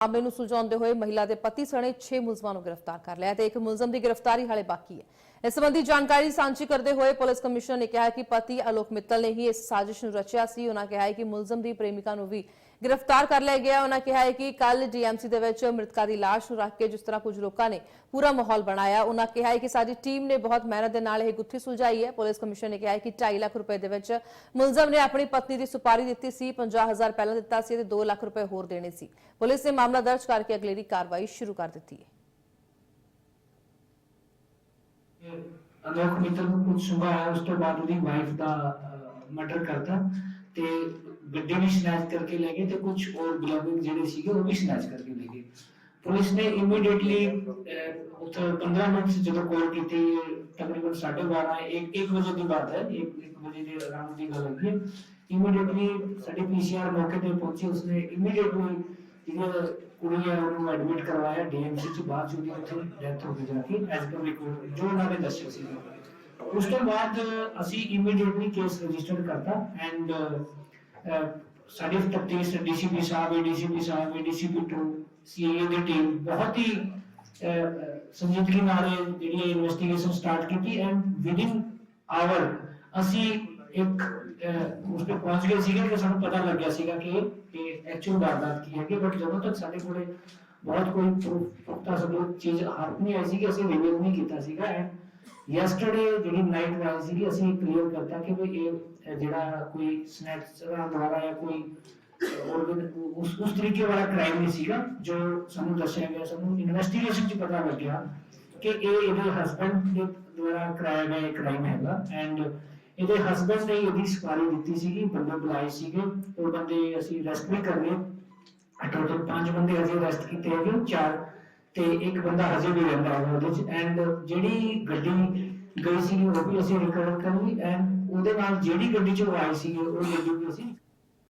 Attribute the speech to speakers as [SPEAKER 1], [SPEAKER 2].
[SPEAKER 1] ਮਾਮਲੇ ਨੂੰ ਸੁਲਝਾਉਂਦੇ ਹੋਏ ਮਹਿਲਾ ਦੇ ਪਤੀ ਸਣੇ 6 ਮੁਲਜ਼ਮਾਂ ਨੂੰ ਗ੍ਰਿਫਤਾਰ ਕਰ ਲਿਆ ਤੇ ਇੱਕ ਮੁਲਜ਼ਮ ਦੀ ਗ੍ਰਿਫਤਾਰੀ ਹਾਲੇ ਬਾਕੀ ਹੈ। ਇਸ ਸੰਬੰਧੀ ਜਾਣਕਾਰੀ ਸਾਂਝੀ ਕਰਦੇ ਹੋਏ ਪੁਲਿਸ ਕਮਿਸ਼ਨਰ ਨੇ ਕਿਹਾ ਕਿ ਪਤੀ ਅਲੋਕ ਮਿੱਤਲ ਨੇ ਹੀ ਇਸ ਸਾਜ਼ਿਸ਼ ਨੂੰ ਰਚਿਆ ਸੀ। ਉਹਨਾਂ ਕਿਹਾ ਹੈ ਕਿ ਮੁਲਜ਼ਮ ਦੀ ਪ੍ਰੇਮਿਕਾ ਨੂੰ ਵੀ ਗ੍ਰਿਫਤਾਰ ਕਰ ਲਿਆ ਗਿਆ। ਉਹਨਾਂ ਕਿਹਾ ਹੈ ਕਿ ਕੱਲ ਡੀਐਮਸੀ ਦੇ ਵਿੱਚ ਮ੍ਰਿਤਕਾ ਦੀ ਲਾਸ਼ ਨੂੰ ਰੱਖ ਕੇ ਜਿਸ ਤਰ੍ਹਾਂ ਕੁਝ ਲੋਕਾਂ ਨੇ ਪੂਰਾ ਮਾਹੌਲ ਬਣਾਇਆ ਉਹਨਾਂ ਕਿਹਾ ਹੈ ਕਿ ਸਾਡੀ ਟੀਮ ਨੇ ਬਹੁਤ ਮਿਹਨਤ ਦੇ ਨਾਲ ਇਹ ਗੁੱਥੀ ਸੁਲਝਾਈ ਹੈ। ਪੁਲਿਸ ਕਮਿਸ਼ਨਰ ਨੇ ਕਿਹਾ ਹੈ ਕਿ 2.5 ਲੱਖ ਰੁਪਏ ਦੇ ਵਿੱਚ ਮੁਲਜ਼ਮ ਨੇ ਆਪਣੀ ਪਤਨੀ ਦੀ ਸੁਪਾਰੀ ਦਿੱਤੀ ਸੀ 50000 ਪਹਿਲਾਂ ਦਿੱਤਾ ਸੀ ਤੇ 2 ਲੱਖ ਰੁਪਏ ਹੋਰ ਦੇਣੇ ਸੀ। ਪੁਲਿਸ ਨੇ ਮਾਮਲਾ ਦਰਜ ਕਰਕੇ ਅਗਲੇਰੀ ਕਾਰਵਾਈ ਸ਼ੁਰੂ ਕਰ ਦਿੱਤੀ ਹੈ।
[SPEAKER 2] ਅਲੋਕ ਮਿੱਤਲ ਨੂੰ ਕੁਝ ਸੁਭਾ ਆਇਆ ਉਸ ਤੋਂ ਬਾਅਦ ਉਹਦੀ ਵਾਈਫ ਦਾ ਮਰਡਰ ਕਰਤਾ ਤੇ ਗੱਡੀ ਵੀ ਸਨੈਚ ਕਰਕੇ ਲੈ ਗਏ ਤੇ ਕੁਝ ਹੋਰ ਬਿਲੋਗਿੰਗ ਜਿਹੜੇ ਸੀਗੇ ਉਹ ਵੀ ਸਨੈਚ ਕਰਕੇ ਲੈ ਗਏ। ਪੁਲਿਸ ਨੇ ਇਮੀਡੀਏਟਲੀ ਉੱਥੇ 15 ਮਿੰਟ ਜਦੋਂ ਕਾਲ ਕੀਤੀ, ਤਕਰੀਬਨ 12:30 ਇੱਕ 1 ਵਜੇ ਦੀ ਬਾਤ ਹੈ 1 1 ਵਜੇ ਦੇ ਅਰਾਊਂਡ ਦੀ ਗੱਲ ਹੈ। ਇਮੀਡੀਏਟਲੀ ਸਾਡੀ ਪੀਸੀਆਰ ਮੌਕੇ ਤੇ ਪਹੁੰਚੀ, ਉਸਨੇ ਇਮੀਡੀਏਟਲੀ ਜਿਹੜਾ ਕੁੜੀ ਹੈ ਉਹਨੂੰ ਐਡਮਿਟ ਕਰਵਾਇਆ ਡੀਐਮਸੀ ਚ ਬਾਅਦ ਚ ਉਹਦੀ ਉੱਥੇ ਡੈਥ ਹੋ ਗਈ ਜਾ ਕੇ ਐਸ ਪਰ ਰਿਕਾਰਡ ਜੋ ਉਹਨਾਂ ਨੇ ਦੱਸਿਆ ਸੀ ਉਸ ਤੋਂ ਬਾਅਦ ਅਸੀਂ ਇਮੀਡੀਏਟਲੀ ਕੇਸ ਰਜਿਸਟਰ ਕਰਤਾ ਐਂਡ ਸਾਡੀ ਤਫਤੀਸ਼ ਡੀਸੀਪੀ ਸਾਹਿਬ ਏਡੀਸੀਪੀ ਸਾਹਿਬ ਏਡੀਸੀਪੀ 2 ਸੀਏ ਦੀ ਟੀਮ ਬਹੁਤ ਹੀ ਅਹ, ਸੰਜੀਦਗੀ ਨਾਲ ਇਹ ਜਿਹੜੀ ਇਨਵੈਸਟੀਗੇਸ਼ਨ ਸਟਾਰਟ ਕੀਤੀ ਐਂਡ ਵਿਦਿਨ ਆਵਰ ਅਸੀਂ ਇੱਕ ਅਹ, ਉਸ ਤੇ ਪਹੁੰਚ ਗਏ ਸੀਗੇ ਕਿ ਸਾਨੂੰ ਪਤਾ ਲੱਗਿਆ ਸੀਗਾ ਕਿ ਇਹ ਐਕਚੁਅਲ ਵਾਰਦਾਤ ਕੀ ਹੈ ਕਿ ਬਟ ਜਦੋਂ ਤੱਕ ਸਾਡੇ ਕੋਲੇ ਬਹੁਤ ਕੋਈ proof, ਪੁਖਤਾ ਸਬੂਤ ਚੀਜ਼ ਹੱਥ ਨਹੀਂ ਆਈ ਸੀ ਕਿ ਅਸੀਂ ਰਿਵੀਲ ਨਹੀਂ ਕੀਤਾ ਸੀਗਾ। ਐਂਡ ਯੈਸਟਰਡੇ ਜਿਹੜੀ ਨਾਈਟ ਵਾਈ ਸੀਗੀ ਅਸੀਂ ਕਲੀਅਰ ਕਰਤਾ ਕਿ ਵੀ ਇਹ ਅਹ, ਜਿਹੜਾ ਕੋਈ ਸਨੈਚਰਾਂ ਦੁਆਰਾ ਜਾਂ ਕੋਈ ਔਰ ਉਸ ਉਸ ਤਰੀਕੇ ਵਾਲਾ ਕ੍ਰਾਈਮ ਨਹੀਂ ਸੀਗਾ ਜੋ ਸਾਨੂੰ ਦੱਸਿਆ ਗਿਆ ਸਾਨੂੰ ਇਨਵੈਸਟੀਗੇਸ਼ਨ 'ਚ ਪਤਾ ਲੱਗਿਆ ਕਿ ਇਹ ਇਹਦੇ ਹਸਬੰਡ ਦੇ ਦੁਆਰਾ ਕਰਾਇਆ ਗਿਆ ਇੱਕ ਕ੍ਰਾਈਮ ਹੈਗਾ। ਐਂਡ ਇਹਦੇ ਹਸਬੰਡ ਨੇ ਇਹਦੀ ਸਫਾਰੀ ਦਿੱਤੀ ਸੀਗੀ, ਬੰਦੇ ਬੁਲਾਏ ਸੀਗੇ, ਉਹ ਬੰਦੇ ਅਸੀਂ ਰੈਸਟ ਵੀ ਕਰ ਲਏ। ਟੋਟਲ ਪੰਜ ਬੰਦੇ ਹਜੇ ਰੈਸਟ ਕੀਤੇ ਹੈਗੇ, ਚਾਰ ਤੇ ਇੱਕ ਬੰਦਾ ਹਜੇ ਵੀ ਰਹਿੰਦਾ ਹੈ ਉਹਦੇ ਚ। ਐਂਡ ਜਿਹੜੀ ਗੱਡੀ ਗਈ ਸੀ ਉਹ ਵੀ ਅਸੀਂ ਰਿਕਵਰ ਕਰ ਲਈ। ਐਂਡ ਉਹਦੇ ਨਾਲ ਜਿਹੜੀ ਗੱਡੀ ਚ ਉਹ ਆਏ ਸੀਗੇ, ਉਹ ਗੱਡੀ ਵੀ ਅਸੀਂ